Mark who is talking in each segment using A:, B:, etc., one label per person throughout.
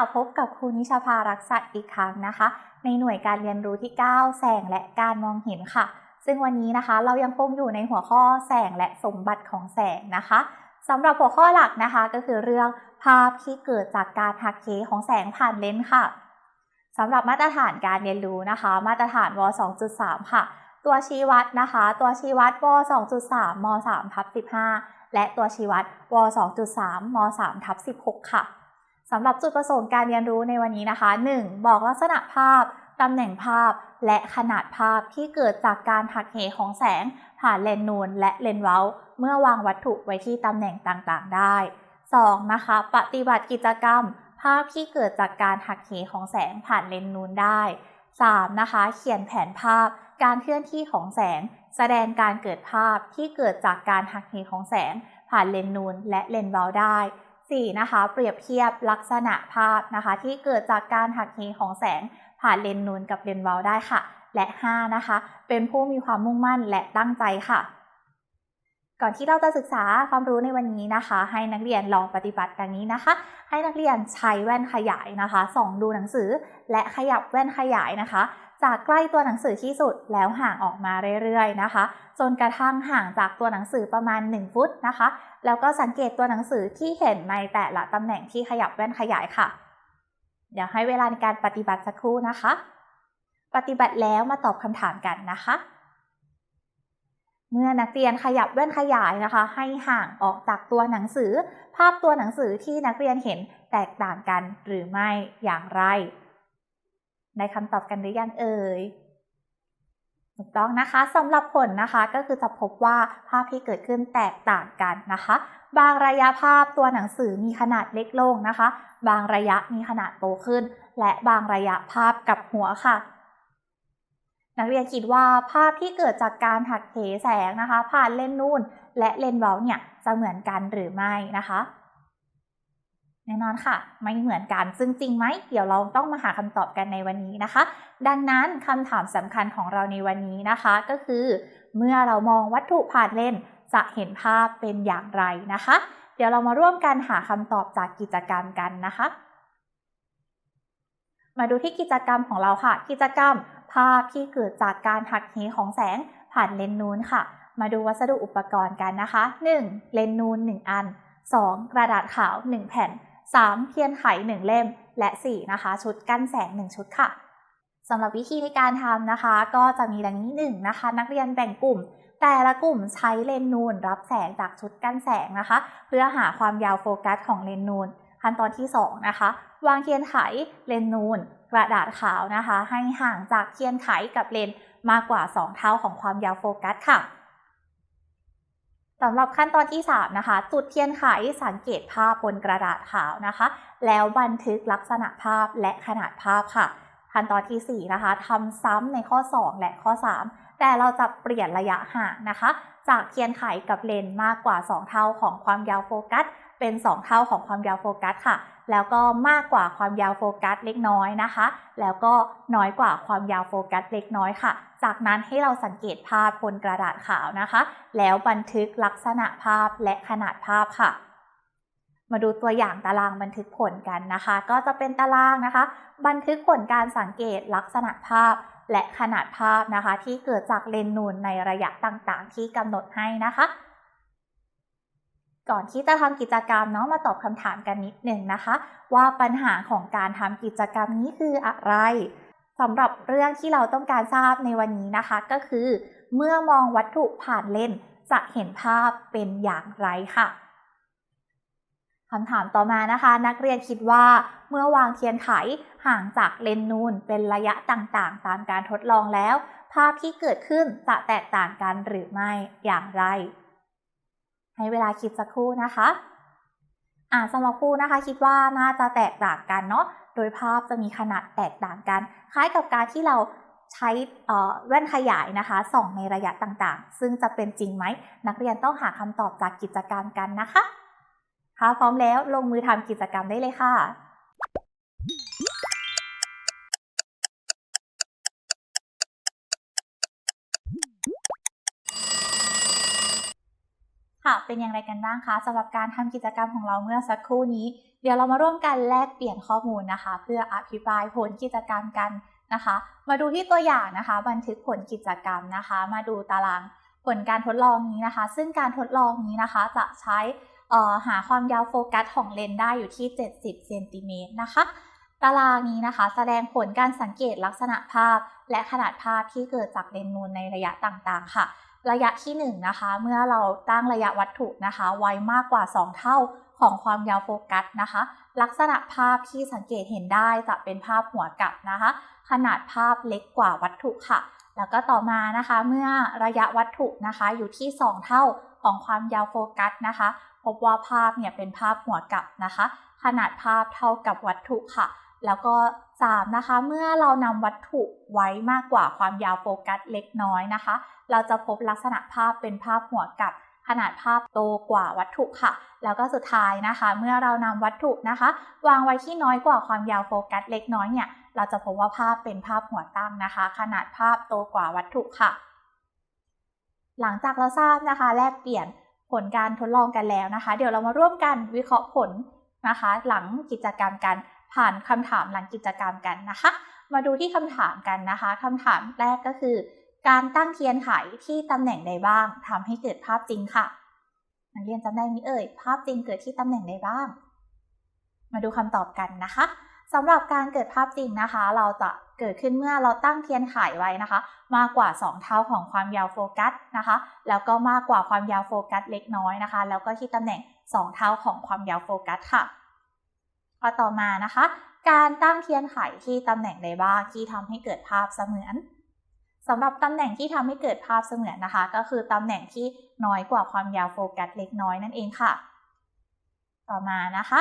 A: ะพบกับครูนิชาภารักษิตอีกครั้งนะคะ ในหน่วยการเรียนรู้ที่ 9 แสงและการมองเห็นค่ะ ซึ่งวันนี้นะคะเรายังคงอยู่ในหัวข้อแสงและสมบัติของแสงนะคะสำหรับหัวข้อหลักนะคะก็คือเรื่องภาพที่เกิดจากการหักเหของแสงผ่านเลนส์ค่ะสำหรับมาตรฐานการเรียนรู้นะคะ มาตรฐานว 2.3 ค่ะ ตัวชี้วัดนะคะ ตัวชี้วัดว 2.3 ม 3 ทับ 15 และตัวชี้วัดว 2.3 ม 3 ทับ 16 ค่ะ สำหรับจุดประสงค์การเรียนรู้ในวันนี้นะคะ 1. บอกลักษณะภาพ ตำแหน่งภาพ และขนาดภาพที่เกิดจากการหักเหของแสง ผ่านเลนส์นูนและเลนส์เว้า เมื่อวางวัตถุไว้ที่ตำแหน่งต่างๆ ได้ 2. นะคะ ปฏิบัติกิจกรรม ภาพที่เกิดจากการหักเหของแสงผ่านเลนส์นูนได้ 3. นะคะ เขียนแผนภาพ การเคลื่อนที่ของแสง แสดงการเกิดภาพที่เกิดจากการหักเหของแสง ผ่านเลนส์นูนและเลนส์เว้าได้ 4. นะคะ เปรียบเทียบลักษณะภาพนะคะ ที่เกิดจากการหักเหของแสงผ่านเลนส์นูนกับเลนส์เว้าได้ค่ะ และ 5. นะคะ เป็นผู้มีความมุ่งมั่นและตั้งใจค่ะ ก่อนที่เราจะศึกษาความรู้ในวันนี้นะคะ ให้นักเรียนลองปฏิบัติดังนี้นะคะ ให้นักเรียนใช้แว่นขยายนะคะส่องดูหนังสือ และขยับแว่นขยายนะคะ จากใกล้ตัวหนังสือที่สุดแล้วห่างออกมาเรื่อยๆนะคะ จนกระทั่งห่างจากตัวหนังสือประมาณ 1 ฟุตนะคะ แล้วก็สังเกตตัวหนังสือที่เห็นในแต่ละตำแหน่งที่ขยับแว่นขยายค่ะ เดี๋ยวให้เวลาในการปฏิบัติสักครู่นะคะ ปฏิบัติแล้วมาตอบคำถามกันนะคะ เมื่อนักเรียนขยับแว่นขยายนะคะ ให้ห่างออกจากตัวหนังสือ ภาพตัวหนังสือที่นักเรียนเห็นแตกต่างกันหรือไม่อย่างไร ได้คำตอบกันหรือยังเอ่ยถูกต้องนะคะสำหรับผลนะคะก็คือจะพบว่าภาพที่เกิดขึ้นแตกต่างกันนะคะ บางระยะภาพตัวหนังสือมีขนาดเล็กลงนะคะ บางระยะมีขนาดโตขึ้น และบางระยะภาพกับหัวค่ะ นักเรียนคิดว่าภาพที่เกิดจากการหักเหแสงนะคะ ผ่านเลนส์นูนและเลนส์เว้าเนี่ยจะเหมือนกันหรือไม่นะคะ แน่นอนค่ะ ไม่เหมือนกัน ซึ่งจริงไหม เดี๋ยวเราต้องมาหาคำตอบกันในวันนี้นะคะ ดังนั้นคำถามสำคัญของเราในวันนี้นะคะก็คือ เมื่อเรามองวัตถุผ่านเลนส์จะเห็นภาพเป็นอย่างไรนะคะ เดี๋ยวเรามาร่วมกันหาคำตอบจากกิจกรรมกันนะคะ มาดูที่กิจกรรมของเราค่ะ กิจกรรมภาพที่เกิดจากการหักเหของแสงผ่านเลนนูนค่ะ มาดูวัสดุอุปกรณ์กันนะคะ 1. เลนนูน1 อัน 2. กระดาษขาว 1 แผ่น 3. เทียนไข 1 เล่ม และ 4. นะคะ ชุดกั้นแสง 1 ชุดค่ะสำหรับวิธีในการทำนะคะ ก็จะมีดังนี้1นะคะ นักเรียนแบ่งกลุ่ม แต่ละกลุ่มใช้เลนนูนรับแสงจากชุดกั้นแสงนะคะ เพื่อหาความยาวโฟกัสของเลนนูนขั้นตอนที่ 2 นะคะ วางเทียนไขเลนนูน กระดาษขาวนะคะ ให้ห่างจากเทียนไขกับเลนมากกว่า 2 เท่าของความยาวโฟกัสค่ะ สำหรับขั้นตอนที่ 3 นะคะ จุดเทียนไขสังเกตภาพบนกระดาษขาวนะคะ แล้วบันทึกลักษณะภาพและขนาดภาพค่ะ ขั้นตอนที่ 4 นะคะทำซ้ำในข้อ 2 และข้อ 3 แต่เราจะเปลี่ยนระยะห่างนะคะ จากเทียนไขกับเลนมากกว่า 2 เท่าของความยาวโฟกัส เป็น 2 เท่าของความยาวโฟกัสค่ะ แล้วก็มากกว่าความยาวโฟกัสเล็กน้อยนะคะ แล้วก็น้อยกว่าความยาวโฟกัสเล็กน้อยค่ะ จากนั้นให้เราสังเกตภาพบนกระดาษขาวนะคะ แล้วบันทึกลักษณะภาพและขนาดภาพค่ะมาดูตัวอย่างตารางบันทึกผลกันนะคะ ก็จะเป็นตารางนะคะ บันทึกผลการสังเกตลักษณะภาพ และขนาดภาพนะคะที่เกิดจากเลนส์นูนในระยะต่างๆ ที่กำหนดให้นะคะ ก่อนที่จะทำกิจกรรมเนาะมาตอบคำถามกันนิดหนึ่งนะคะ ว่าปัญหาของการทำกิจกรรมนี้คืออะไรสำหรับเรื่องที่เราต้องการทราบในวันนี้นะคะ ก็คือ เมื่อมองวัตถุผ่านเลนส์จะเห็นภาพเป็นอย่างไรค่ะ คำถามต่อมานะคะ นักเรียนคิดว่าเมื่อวางเทียนไขห่างจากเลนส์นูนเป็นระยะต่างๆ ตามการทดลองแล้ว ภาพที่เกิดขึ้นจะแตกต่างกันหรือไม่อย่างไร ให้เวลาคิดสักครู่นะคะอ่าสำหรับครูนะคะคิดว่าน่าจะแตกต่างกันเนาะโดยภาพจะมีขนาดแตกต่างกัน คล้ายกับการที่เราใช้แว่นขยายนะคะส่องในระยะต่างๆ ซึ่งจะเป็นจริงไหม นักเรียนต้องหาคำตอบจากกิจกรรมกันนะคะ ค่ะพร้อมแล้วลงมือทำกิจกรรมได้เลยค่ะคค่ะ เป็นอย่างไรกันบ้างคะสำหรับการทำกิจกรรมของเราเมื่อสักครู่นี้ เดี๋ยวเรามาร่วมกันแลกเปลี่ยนข้อมูลนะคะ เพื่ออภิปรายผลกิจกรรมกันนะคะ มาดูที่ตัวอย่างนะคะ บันทึกผลกิจกรรมนะคะ มาดูตารางผลการทดลองนี้นะคะ ซึ่งการทดลองนี้นะคะจะใช้ หาความยาวโฟกัสของเลนส์ได้อยู่ที่ 70เซนติเมตรนะคะ ตารางนี้นะคะ แสดงผลการสังเกตลักษณะภาพ และขนาดภาพที่เกิดจากเลนส์นูนในระยะต่างๆ ค่ะ ระยะที่1นนะคะ เมื่อเราตั้งระยะวัตถุนะคะ ไว้มากกว่า 2 เท่าของความยาวโฟกัสนะคะ ลักษณะภาพที่สังเกตเห็นได้จะเป็นภาพหัวกลับนะคะ ขนาดภาพเล็กกว่าวัตถุค่ะ แล้วก็ต่อมานะคะ เมื่อระยะวัตถุนะคะ อยู่ที่ 2 เท่าของความยาวโฟกัสนะคะ พบว่าภาพเนี่ยเป็นภาพหัวกลับนะคะ ขนาดภาพเท่ากับวัตถุค่ะ แล้วก็ 3 นะคะ เมื่อเรานำวัตถุไว้มากกว่าความยาวโฟกัสเล็กน้อยนะคะ เราจะพบลักษณะภาพเป็นภาพหัวกลับ ขนาดภาพโตกว่าวัตถุค่ะ แล้วก็สุดท้ายนะคะ เมื่อเรานำวัตถุนะคะ วางไว้ที่น้อยกว่าความยาวโฟกัสเล็กน้อยเนี่ยเราจะพบว่าภาพเป็นภาพหัวตั้งนะคะ ขนาดภาพโตกว่าวัตถุค่ะ หลังจากเราทราบนะคะ แลกเปลี่ยน ผลการทดลองกันแล้วนะคะ เดี๋ยวเรามาร่วมกันวิเคราะห์ผลนะคะ หลังกิจกรรมกันผ่านคำถามหลังกิจกรรมกันนะคะ มาดูที่คำถามกันนะคะคำถามแรกก็คือ การตั้งเทียนไขที่ตำแหน่งใดบ้างทำให้เกิดภาพจริงค่ะนักเรียนจำได้ไหมเอ่ย ภาพจริงเกิดที่ตำแหน่งใดบ้าง มาดูคำตอบกันนะคะสำหรับการเกิดภาพจริงนะคะ เราจะ เกิดขึ้นเมื่อเราตั้งเทียนไขไว้นะคะ มากกว่า 2 เท่าของความยาวโฟกัสนะคะ แล้วก็มากกว่าความยาวโฟกัสเล็กน้อยนะคะ แล้วก็ที่ตำแหน่ง 2 เท่าของความยาวโฟกัสค่ะข้อต่อมานะคะ การตั้งเทียนไขที่ตำแหน่งใดบ้างที่ทำให้เกิดภาพเสมือนสำหรับตำแหน่งที่ทำให้เกิดภาพเสมือนนะคะ ก็คือตำแหน่งที่น้อยกว่าความยาวโฟกัสเล็กน้อยนั่นเองค่ะ ต่อมานะคะ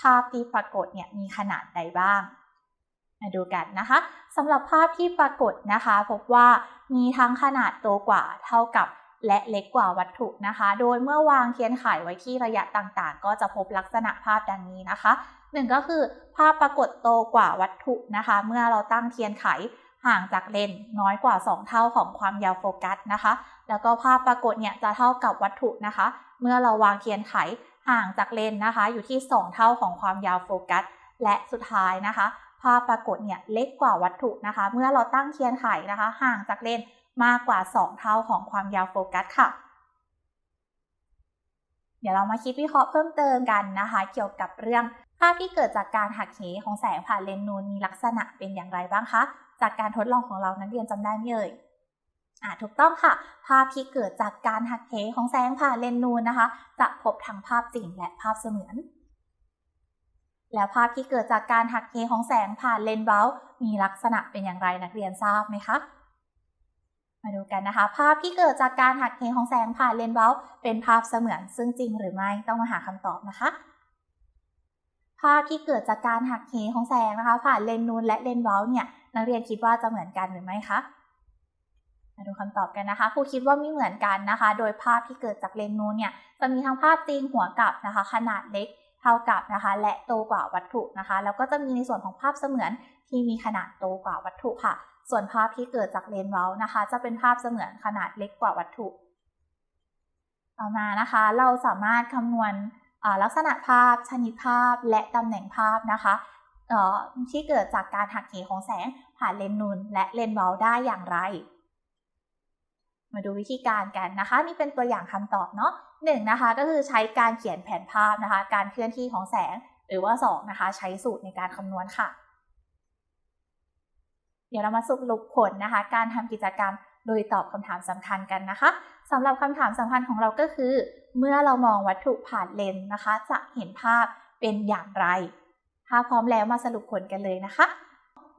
A: ภาพที่ปรากฏเนี่ยมีขนาดใดบ้าง มาดูกันนะคะสำหรับภาพที่ปรากฏนะคะ พบว่ามีทั้งขนาดโตกว่าเท่ากับและเล็กกว่าวัตถุนะคะ โดยเมื่อวางเทียนไขไว้ที่ระยะต่างๆ ก็จะพบลักษณะภาพดังนี้นะคะหนึ่งก็คือภาพปรากฏโตกว่าวัตถุนะคะ เมื่อเราตั้งเทียนไขห่างจากเลนน้อยกว่า 2 เท่าของความยาวโฟกัสนะคะ แล้วก็ภาพปรากฏเนี่ยจะเท่ากับวัตถุนะคะ เมื่อเราวางเทียนไขห่างจากเลนนะคะ อยู่ที่ 2 เท่าของความยาวโฟกัส และสุดท้ายนะคะ ภาพปรากฏเนี่ยเล็กกว่าวัตถุนะคะ เมื่อเราตั้งเทียนไขนะคะ ห่างจากเลนมากกว่า 2 เท่าของความยาวโฟกัสค่ะ เดี๋ยวเรามาคิดวิเคราะห์เพิ่มเติมกันนะคะ เกี่ยวกับเรื่องภาพที่เกิดจากการหักเหของแสงผ่านเลนส์นูนมีลักษณะเป็นอย่างไรบ้างคะ จากการทดลองของเรานักเรียนจำได้ไหมเอ่ยอ่าถูกต้องค่ะ ภาพที่เกิดจากการหักเหของแสงผ่านเลนส์นูนนะคะ จะพบทั้งภาพจริงและภาพเสมือน แล้วภาพที่เกิดจากการหักเหของแสงผ่านเลนส์เบลมีลักษณะเป็นอย่างไรนักเรียนทราบไหมคะ มาดูกันนะคะ ภาพที่เกิดจากการหักเหของแสงผ่านเลนส์เบลเป็นภาพเสมือนซึ่งจริงหรือไม่ต้องมาหาคำตอบนะคะ ภาพที่เกิดจากการหักเหของแสงนะคะ ผ่านเลนนูนและเลนส์เบลเนี่ยนักเรียนคิดว่าจะเหมือนกันหรือไม่คะมาดูคำตอบกันนะคะครูคิดว่าไม่เหมือนกันนะคะ โดยภาพที่เกิดจากเลนนูนเนี่ยจะมีทั้งภาพจริงหัวกลับนะคะ ขนาดเล็ก เท่ากับนะคะ และโตกว่าวัตถุนะคะ แล้วก็จะมีในส่วนของภาพเสมือนที่มีขนาดโตกว่าวัตถุค่ะ ส่วนภาพที่เกิดจากเลนส์เบลนะคะ จะเป็นภาพเสมือนขนาดเล็กกว่าวัตถุ ต่อมานะคะ เราสามารถคำนวณลักษณะภาพ ชนิดภาพ และตำแหน่งภาพนะคะที่เกิดจากการหักเหของแสงผ่านเลนส์นูนและเลนส์เบลได้อย่างไร มาดูวิธีการกันนะคะ นี่เป็นตัวอย่างคำตอบเนาะหนึ่งนะคะก็คือใช้การเขียนแผนภาพนะคะ การเคลื่อนที่ของแสง หรือว่า2นะคะใช้สูตรในการคำนวณค่ะ เดี๋ยวเรามาสรุปผลนะคะ การทำกิจกรรมโดยตอบคำถามสำคัญกันนะคะสำหรับคำถามสำคัญของเราก็คือ เมื่อเรามองวัตถุผ่านเลนส์นะคะ จะเห็นภาพเป็นอย่างไร ถ้าพร้อมแล้วมาสรุปผลกันเลยนะคะ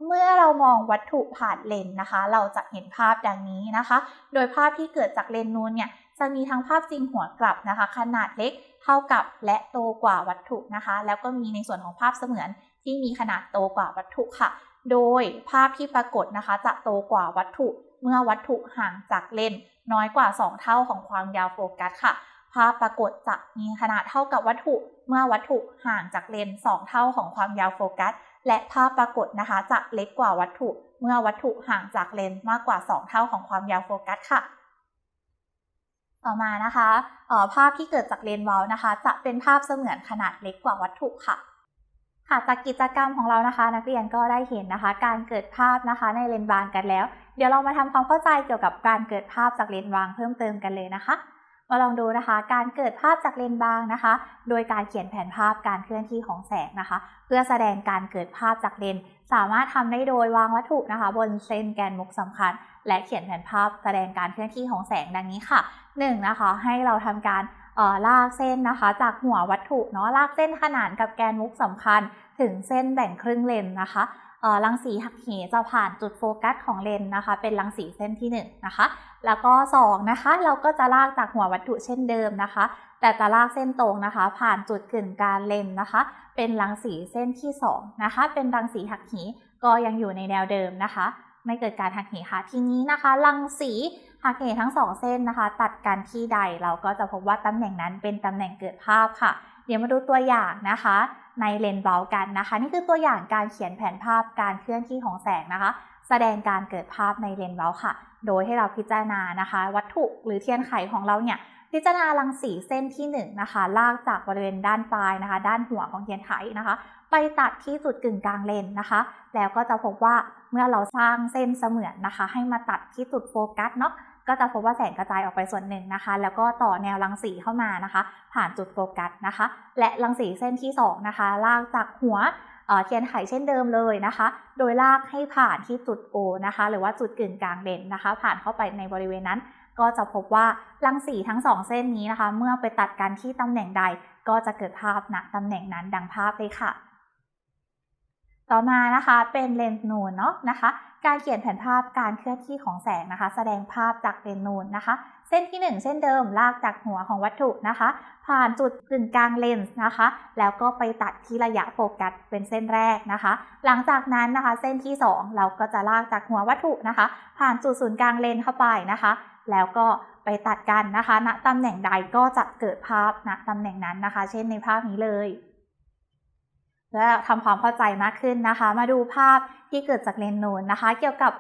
A: เมื่อเรามองวัตถุผ่านเลนส์นะคะ เราจะเห็นภาพดังนี้นะคะ โดยภาพที่เกิดจากเลนส์นู้นเนี่ยจะมีทั้งภาพจริงหัวกลับนะคะ ขนาดเล็กเท่ากับและโตกว่าวัตถุนะคะ แล้วก็มีในส่วนของภาพเสมือนที่มีขนาดโตกว่าวัตถุค่ะ โดยภาพที่ปรากฏนะคะ จะโตกว่าวัตถุ เมื่อวัตถุห่างจากเลนส์น้อยกว่า 2 เท่าของความยาวโฟกัสค่ะ ภาพปรากฏจะมีขนาดเท่ากับวัตถุ เมื่อวัตถุห่างจากเลนส์2เท่าของความยาวโฟกัส และภาพปรากฏนะคะจะเล็กกว่าวัตถุเมื่อวัตถุห่างจากเลนส์มากกว่า 2 เท่าของความยาวโฟกัสค่ะ ต่อมานะคะภาพที่เกิดจากเลนส์เว้านะคะ จะเป็นภาพเสมือนขนาดเล็กกว่าวัตถุค่ะค่ะจากกิจกรรมของเรานะคะ นักเรียนก็ได้เห็นนะคะ การเกิดภาพนะคะในเลนส์บางกันแล้ว เดี๋ยวเรามาทำความเข้าใจเกี่ยวกับการเกิดภาพจากเลนส์บางเพิ่มเติมกันเลยนะคะ มาลองดูนะคะ การเกิดภาพจากเลนส์บางนะคะ โดยการเขียนแผนภาพการเคลื่อนที่ของแสงนะคะ เพื่อแสดงการเกิดภาพจากเลนส์สามารถทำได้โดยวางวัตถุนะคะ บนเส้นแกนมุกสำคัญ และเขียนแผนภาพแสดงการเคลื่อนที่ของแสงดังนี้ค่ะหนึ่งนะคะ ให้เราทำการเอ่อลากเส้นนะคะ จากหัววัตถุเนาะลากเส้นขนานกับแกนมุกสำคัญ ถึงเส้นแบ่งครึ่งเลนนะคะ รังสีหักเหจะผ่านจุดโฟกัสของเลนนะคะ เป็นรังสีเส้นที่1นงนะคะ แล้วก็2นะคะ เราก็จะลากจากหัววัตถุเช่นเดิมนะคะ แต่จะลากเส้นตรงนะคะ ผ่านจุดกึ่งกลางเลนนะคะ เป็นรังสีเส้นที่2นะคะ เป็นรังสีหักเหก็ยังอยู่ในแนวเดิมนะคะ ไม่เกิดการหักเหค่ะ ทีนี้นะคะ รังสี หักเหทั้งสองเส้นนะคะ ตัดกันที่ใดเราก็จะพบว่าตำแหน่งนั้นเป็นตำแหน่งเกิดภาพค่ะ เดี๋ยวมาดูตัวอย่างนะคะ ในเลนส์เบากันนะคะ นี่คือตัวอย่างการเขียนแผนภาพการเคลื่อนที่ของแสงนะคะ แสดงการเกิดภาพในเลนส์เบาค่ะ โดยให้เราพิจารณานะคะ วัตถุหรือเทียนไขของเราเนี่ยพิจารณารังสีเส้นที่1นนะคะลากจากบริเวณด้านปลายนะคะ ด้านหัวของเทียนไขนะคะ ไปตัดที่จุดกึ่งกลางเลนนะคะ แล้วก็จะพบว่าเมื่อเราสร้างเส้นเสมือนนะคะ ให้มาตัดที่จุดโฟกัสเนาะ ก็จะพบว่าแสงกระจายออกไปส่วนหนึ่งนะคะ แล้วก็ต่อแนวรังสีเข้ามานะคะ ผ่านจุดโฟกัสนะคะ และรังสีเส้นที่2นะคะลากจากหัวเทียนไขเช่นเดิมเลยนะคะ โดยลากให้ผ่านที่จุด O นะคะ หรือว่าจุดกึ่งกลางเลนนะคะ ผ่านเข้าไปในบริเวณนั้น ก็จะพบว่ารังสีทั้งสองเส้นนี้นะคะ เมื่อไปตัดกันที่ตำแหน่งใด ก็จะเกิดภาพณตำแหน่งนั้นดังภาพเลยค่ะ ต่อมานะคะเป็นเลนส์นูนเนาะนะคะ การเขียนแผนภาพการเคลื่อนที่ของแสงนะคะ แสดงภาพจากเลนส์นูนนะคะ เส้นที่ 1 เส้นเดิมลากจากหัวของวัตถุนะคะ ผ่านจุดกึ่งกลางเลนส์นะคะ แล้วก็ไปตัดที่ระยะโฟกัสเป็นเส้นแรกนะคะ หลังจากนั้นนะคะ เส้นที่ 2 เราก็จะลากจากหัววัตถุนะคะ ผ่านจุดศูนย์กลางเลนเข้าไปนะคะ แล้วก็ไปตัดกันนะคะณตำแหน่งใดก็จะเกิดภาพณตำแหน่งนั้นนะคะ เช่นในภาพนี้เลย เพื่อทำความเข้าใจมากขึ้นนะคะ มาดูภาพที่เกิดจากเลนส์นูนนะคะ เกี่ยวกับ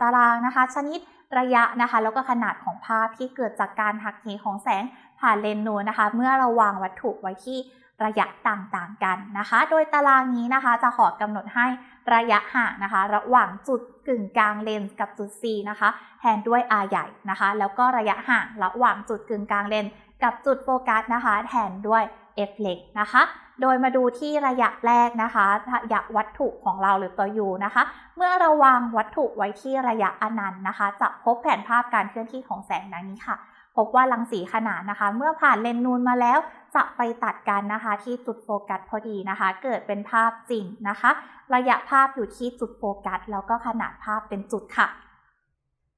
A: ตารางนะคะ ชนิดระยะนะคะ แล้วก็ขนาดของภาพที่เกิดจากการหักเหของแสงผ่านเลนส์นูนนะคะ เมื่อเราวางวัตถุไว้ที่ระยะต่างๆกันนะคะ โดยตารางนี้นะคะ จะขอกำหนดให้ระยะห่างนะคะ ระหว่างจุดกึ่งกลางเลนส์กับจุด C นะคะ แทนด้วย R ใหญ่นะคะ แล้วก็ระยะห่างระหว่างจุดกึ่งกลางเลนส์กับจุดโฟกัสนะคะ แทนด้วย F เล็กนะคะ โดยมาดูที่ระยะแรกนะคะระยะวัตถุของเราหรือตัว U นะคะ เมื่อเราวางวัตถุไว้ที่ระยะอนันต์นะคะ จะพบแผนภาพการเคลื่อนที่ของแสงดังนี้ค่ะ พบว่ารังสีขนานนะคะ เมื่อผ่านเลนนูนมาแล้วจะไปตัดกันนะคะ ที่จุดโฟกัสพอดีนะคะ เกิดเป็นภาพจริงนะคะ ระยะภาพอยู่ที่จุดโฟกัสแล้วก็ขนาดภาพเป็นจุดค่ะ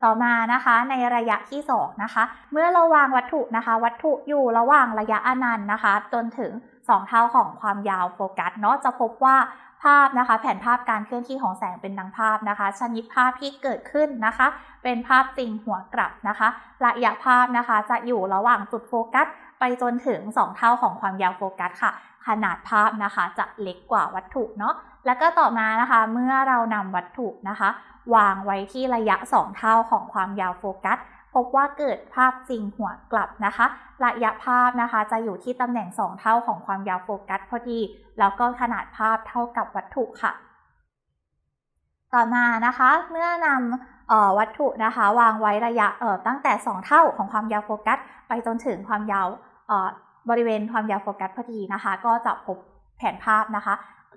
A: ต่อมานะคะในระยะที่2นะคะ เมื่อเราวางวัตถุนะคะ วัตถุอยู่ระหว่างระยะอนันต์นะคะ จนถึง 2 เท่าของความยาวโฟกัสเนาะจะพบว่าภาพนะคะ แผนภาพการเคลื่อนที่ของแสงเป็นดังภาพนะคะ ชนิดภาพที่เกิดขึ้นนะคะ เป็นภาพจริงหัวกลับนะคะ ระยะภาพนะคะจะอยู่ระหว่างจุดโฟกัส ไปจนถึง 2 เท่าของความยาวโฟกัสค่ะ ขนาดภาพนะคะจะเล็กกว่าวัตถุเนาะแล้วก็ต่อมานะคะเมื่อเรานำวัตถุนะคะ วางไว้ที่ระยะ 2 เท่าของความยาวโฟกัส พบว่าเกิดภาพจริงหัวกลับนะคะ ระยะภาพนะคะจะอยู่ที่ตำแหน่ง 2 เท่าของความยาวโฟกัสพอดี แล้วก็ขนาดภาพเท่ากับวัตถุค่ะ ต่อมานะคะเมื่อนำวัตถุนะคะ วางไว้ระยะตั้งแต่ 2 เท่าของความยาวโฟกัส ไปจนถึงความยาวบริเวณความยาวโฟกัสพอดีนะคะ ก็จะพบแผนภาพนะคะ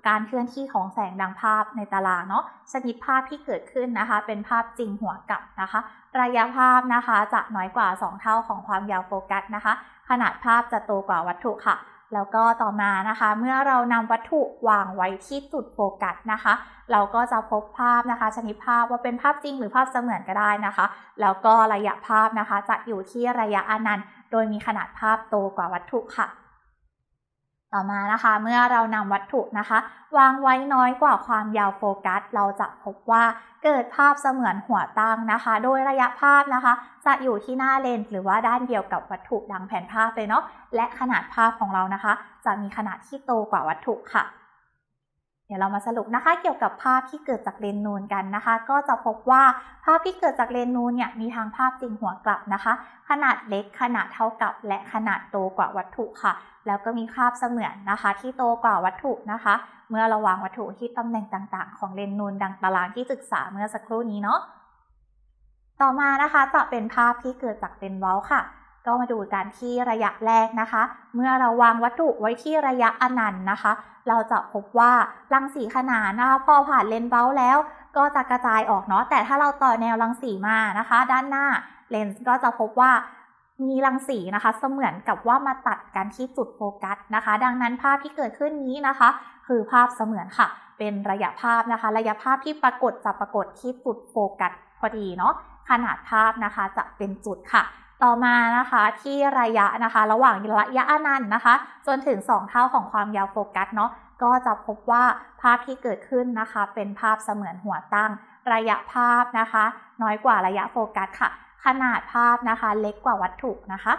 A: การเคลื่อนที่ของแสงดังภาพในตารางเนาะชนิดภาพที่เกิดขึ้นนะคะ เป็นภาพจริงหัวกลับนะคะ ระยะภาพนะคะจะน้อยกว่า 2 เท่าของความยาวโฟกัสนะคะ ขนาดภาพจะโตกว่าวัตถุค่ะ แล้วก็ต่อมานะคะ เมื่อเรานำวัตถุวางไว้ที่จุดโฟกัสนะคะ เราก็จะพบภาพนะคะ ชนิดภาพว่าเป็นภาพจริงหรือภาพเสมือนก็ได้นะคะ แล้วก็ระยะภาพนะคะ จะอยู่ที่ระยะอนันต์ โดยมีขนาดภาพโตกว่าวัตถุค่ะ ต่อมานะคะเมื่อเรานำวัตถุนะคะ วางไว้น้อยกว่าความยาวโฟกัส เราจะพบว่าเกิดภาพเสมือนหัวตั้งนะคะ โดยระยะภาพนะคะ จะอยู่ที่หน้าเลนส์หรือว่าด้านเดียวกับวัตถุดังแผนภาพเลยเนาะและขนาดภาพของเรานะคะ จะมีขนาดที่โตกว่าวัตถุค่ะ ดี๋ยวเรามาสรุปนะคะเกี่ยวกับภาพที่เกิดจากเลนส์นูนกันนะคะ ก็จะพบว่าภาพที่เกิดจากเลนส์นูนเนี่ยมีทั้งภาพจริงหัวกลับนะคะ ขนาดเล็กขนาดเท่ากับ และขนาดโตกว่าวัตถุค่ะ แล้วก็มีภาพเสมือนนะคะ ที่โตกว่าวัตถุนะคะ เมื่อระวางวัตถุที่ตำแหน่งต่างๆ ของเลนส์นูนดังตารางที่ศึกษาเมื่อสักครู่นี้เนาะต่อมานะคะจะเป็นภาพที่เกิดจากเลนส์เว้าค่ะ ก็มาดูกันที่ระยะแรกนะคะ เมื่อเราวางวัตถุไว้ที่ระยะอนันต์นะคะ เราจะพบว่ารังสีขนานนะคะ พอผ่านเลนส์เบ้าแล้ว ก็จะกระจายออกเนาะ แต่ถ้าเราต่อแนวรังสีมานะคะ ด้านหน้าเลนส์ก็จะพบว่ามีรังสีนะคะ เสมือนกับว่ามาตัดกันที่จุดโฟกัสนะคะ ดังนั้นภาพที่เกิดขึ้นนี้นะคะ คือภาพเสมือนค่ะ เป็นระยะภาพนะคะ ระยะภาพที่ปรากฏจะปรากฏที่จุดโฟกัสพอดีเนาะขนาดภาพนะคะจะเป็นจุดค่ะ ต่อมานะคะที่ระยะนะคะ ระหว่างระยะอนันต์นะคะ จนถึง 2 เท่าของความยาวโฟกัสเนาะก็จะพบว่าภาพที่เกิดขึ้นนะคะ เป็นภาพเสมือนหัวตั้ง ระยะภาพนะคะ น้อยกว่าระยะโฟกัสค่ะ ขนาดภาพนะคะ เล็กกว่าวัตถุนะคะ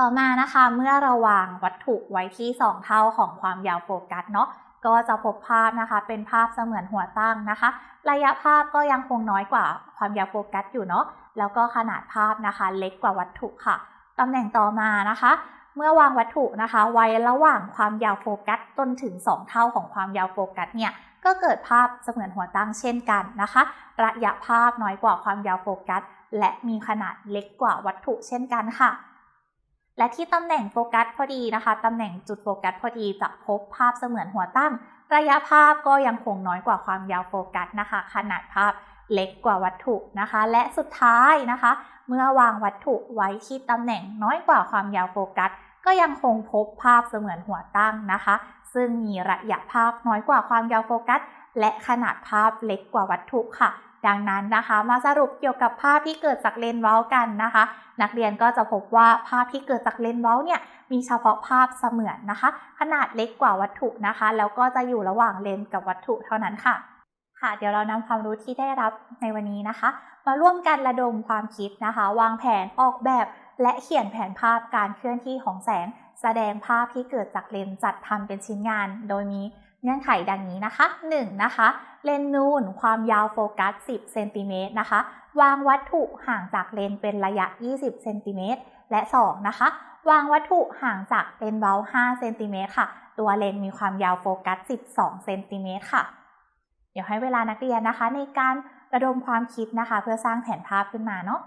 A: ต่อมานะคะเมื่อเราวางวัตถุไว้ที่ 2 เท่าของความยาวโฟกัสเนาะก็จะพบภาพนะคะ เป็นภาพเสมือนหัวตั้งนะคะ ระยะภาพก็ยังคงน้อยกว่าความยาวโฟกัสอยู่เนาะ แล้วก็ขนาดภาพนะคะ เล็กกว่าวัตถุค่ะตำแหน่งต่อมานะคะ เมื่อวางวัตถุนะคะ ไว้ระหว่างความยาวโฟกัสจนถึง 2 เท่าของความยาวโฟกัสเนี่ยก็เกิดภาพเสมือนหัวตั้งเช่นกันนะคะ ระยะภาพน้อยกว่าความยาวโฟกัส และมีขนาดเล็กกว่าวัตถุเช่นกันค่ะ และที่ตำแหน่งโฟกัสพอดีนะคะตำแหน่งจุดโฟกัสพอดีจะพบภาพเสมือนหัวตั้ง ระยะภาพก็ยังคงน้อยกว่าความยาวโฟกัสนะคะ ขนาดภาพ เล็กกว่าวัตถุนะคะ และสุดท้ายนะคะ เมื่อวางวัตถุไว้ที่ตำแหน่งน้อยกว่าความยาวโฟกัส ก็ยังคงพบภาพเสมือนหัวตั้งนะคะ ซึ่งมีระยะภาพน้อยกว่าความยาวโฟกัส และขนาดภาพเล็กกว่าวัตถุค่ะ ดังนั้นนะคะ มาสรุปเกี่ยวกับภาพที่เกิดจากเลนส์เว้ากันนะคะ นักเรียนก็จะพบว่าภาพที่เกิดจากเลนส์เว้าเนี่ยมีเฉพาะภาพเสมือนนะคะ ขนาดเล็กกว่าวัตถุนะคะ แล้วก็จะอยู่ระหว่างเลนส์กับวัตถุเท่านั้นค่ะ ค่ะ เดี๋ยวเรานำความรู้ที่ได้รับในวันนี้นะคะ มาร่วมกันระดมความคิดนะคะ วางแผนออกแบบและเขียนแผนภาพการเคลื่อนที่ของแสง แสดงภาพที่เกิดจากเลนส์จัดทำเป็นชิ้นงาน โดยมีเงื่อนไขดังนี้นะคะ 1. นะคะ เลนส์นูนความยาวโฟกัส 10 เซนติเมตรนะคะ วางวัตถุห่างจากเลนเป็นระยะ 20 เซนติเมตร และ 2. นะคะ วางวัตถุห่างจากเลนเบล5เซนติเมตรค่ะ ตัวเลนมีความยาวโฟกัส 12 เซนติเมตรค่ะ เดี๋ยวให้เวลานักเรียนนะคะ ในการระดมความคิดนะคะ เพื่อสร้างแผนภาพขึ้นมาเนาะ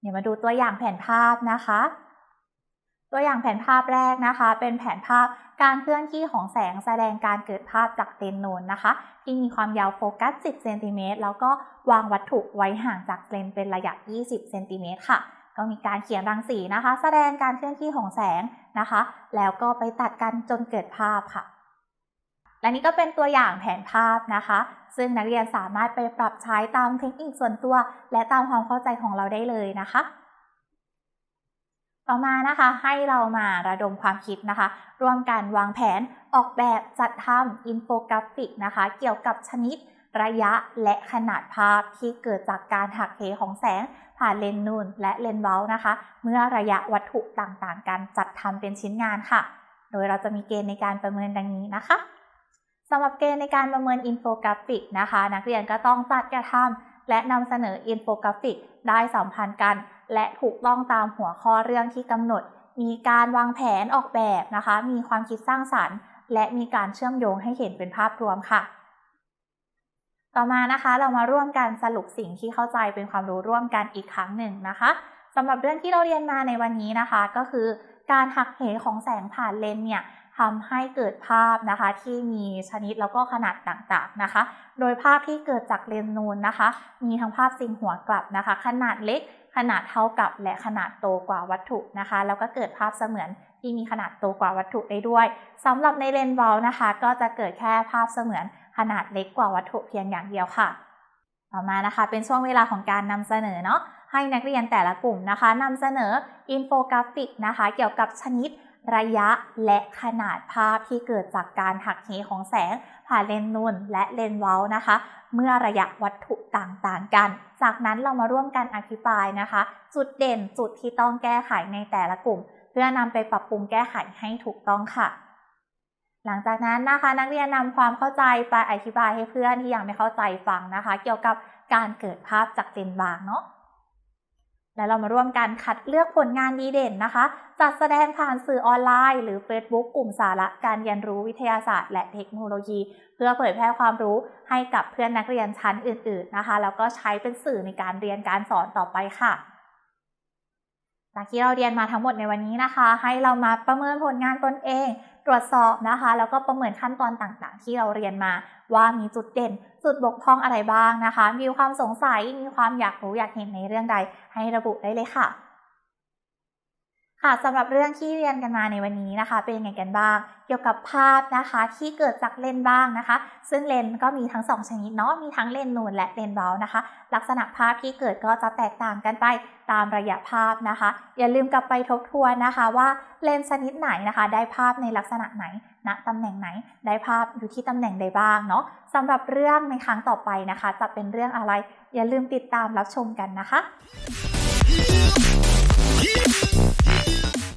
A: เดี๋ยวมาดูตัวอย่างแผนภาพนะคะ ตัวอย่างแผนภาพแรกนะคะ เป็นแผนภาพการเคลื่อนที่ของแสงแสดงการเกิดภาพจากเลนส์นูนนะคะ ที่มีความยาวโฟกัส 10 เซนติเมตรแล้วก็วางวัตถุไว้ห่างจากเลนส์เป็นระยะ 20 เซนติเมตรค่ะ ก็มีการเขียนรังสีนะคะ แสดงการเคลื่อนที่ของแสงนะคะ แล้วก็ไปตัดกันจนเกิดภาพค่ะ และนี่ก็เป็นตัวอย่างแผนภาพนะคะ ซึ่งนักเรียนสามารถไปปรับใช้ตามเทคนิคส่วนตัว และตามความเข้าใจของเราได้เลยนะคะ ต่อมานะคะให้เรามาระดมความคิดนะคะ ร่วมกันวางแผนออกแบบจัดทำอินโฟกราฟิกนะคะ เกี่ยวกับชนิดระยะและขนาดภาพที่เกิดจากการหักเหของแสง ผ่านเลนส์นูนและเลนส์เบลนะคะ เมื่อระยะวัตถุต่างๆ กันจัดทำเป็นชิ้นงานค่ะ โดยเราจะมีเกณฑ์ในการประเมินดังนี้นะคะสำหรับเกณฑ์ในการประเมินอินโฟกราฟิกนะคะ นักเรียนก็ต้องจัดกระทำและนำเสนออินโฟกราฟิกได้สัมพันธ์กัน และถูกต้องตามหัวข้อเรื่องที่กำหนด มีการวางแผนออกแบบนะคะ มีความคิดสร้างสรรค์ และมีการเชื่อมโยงให้เห็นเป็นภาพรวมค่ะ ต่อมานะคะเรามาร่วมกันสรุปสิ่งที่เข้าใจเป็นความรู้ร่วมกันอีกครั้งหนึ่งนะคะสำหรับเรื่องที่เราเรียนมาในวันนี้นะคะ ก็คือการหักเหของแสงผ่านเลนส์เนี่ยทำให้เกิดภาพนะคะที่มีชนิดแล้วก็ขนาดต่างๆนะคะ โดยภาพที่เกิดจากเลนส์นูนนะคะ มีทั้งภาพจริงหัวกลับนะคะ ขนาดเล็ก ขนาดเท่ากับและขนาดโตกว่าวัตถุนะคะ แล้วก็เกิดภาพเสมือนที่มีขนาดโตกว่าวัตถุได้ด้วยสำหรับในเลนส์วอลนะคะ ก็จะเกิดแค่ภาพเสมือน ขนาดเล็กกว่าวัตถุเพียงอย่างเดียวค่ะ ต่อมานะคะเป็นช่วงเวลาของการนำเสนอเนาะให้นักเรียนแต่ละกลุ่มนะคะนำเสนออินโฟกราฟิกนะคะ เกี่ยวกับชนิดระยะและขนาดภาพที่เกิดจากการหักเหของแสง ผ่านเลนส์นูนและเลนส์เว้านะคะ เมื่อระยะวัตถุต่างๆกัน จากนั้นเรามาร่วมกันอธิบายนะคะ จุดเด่นจุดที่ต้องแก้ไขในแต่ละกลุ่ม เพื่อนำไปปรับปรุงแก้ไขให้ถูกต้องค่ะ หลังจากนั้นนะคะ นักเรียนนำความเข้าใจไปอธิบายให้เพื่อนที่ยังไม่เข้าใจฟังนะคะ เกี่ยวกับการเกิดภาพจากเลนบางเนาะแล้วเรามาร่วมกันคัดเลือกผลงานดีเด่นนะคะ จัดแสดงผ่านสื่อออนไลน์ หรือ Facebook กลุ่มสาระการเรียนรู้วิทยาศาสตร์ และเทคโนโลยี เพื่อเผยแพร่ความรู้ให้กับเพื่อนนักเรียนชั้นอื่น ๆนะคะ แล้วก็ใช้เป็นสื่อในการเรียนการสอนต่อไปค่ะ จากที่เราเรียนมาทั้งหมดในวันนี้นะคะ ให้เรามาประเมินผลงานตนเอง ตรวจสอบนะคะ แล้วก็ประเมินขั้นตอนต่างๆ ที่เราเรียนมา ว่ามีจุดเด่น จุดบกพร่องอะไรบ้างนะคะ มีความสงสัยมีความอยากรู้อยากเห็นในเรื่องใด ให้ระบุได้เลยค่ะ ค่ะสำหรับเรื่องที่เรียนกันมาในวันนี้นะคะ เป็นยังไงกันบ้าง เกี่ยวกับภาพนะคะที่เกิดจากเลนส์บ้างนะคะ ซึ่งเลนส์ก็มีทั้งสองชนิดเนาะมีทั้งเลนส์นูนและเลนส์เบานะคะ ลักษณะภาพที่เกิดก็จะแตกต่างกันไปตามระยะภาพนะคะ อย่าลืมกลับไปทบทวนนะคะว่าเลนส์ชนิดไหนนะคะ ได้ภาพในลักษณะไหนณตำแหน่งไหน ได้ภาพอยู่ที่ตำแหน่งใดบ้างเนาะสำหรับเรื่องในครั้งต่อไปนะคะ จะเป็นเรื่องอะไร อย่าลืมติดตามรับชมกันนะคะ あっ!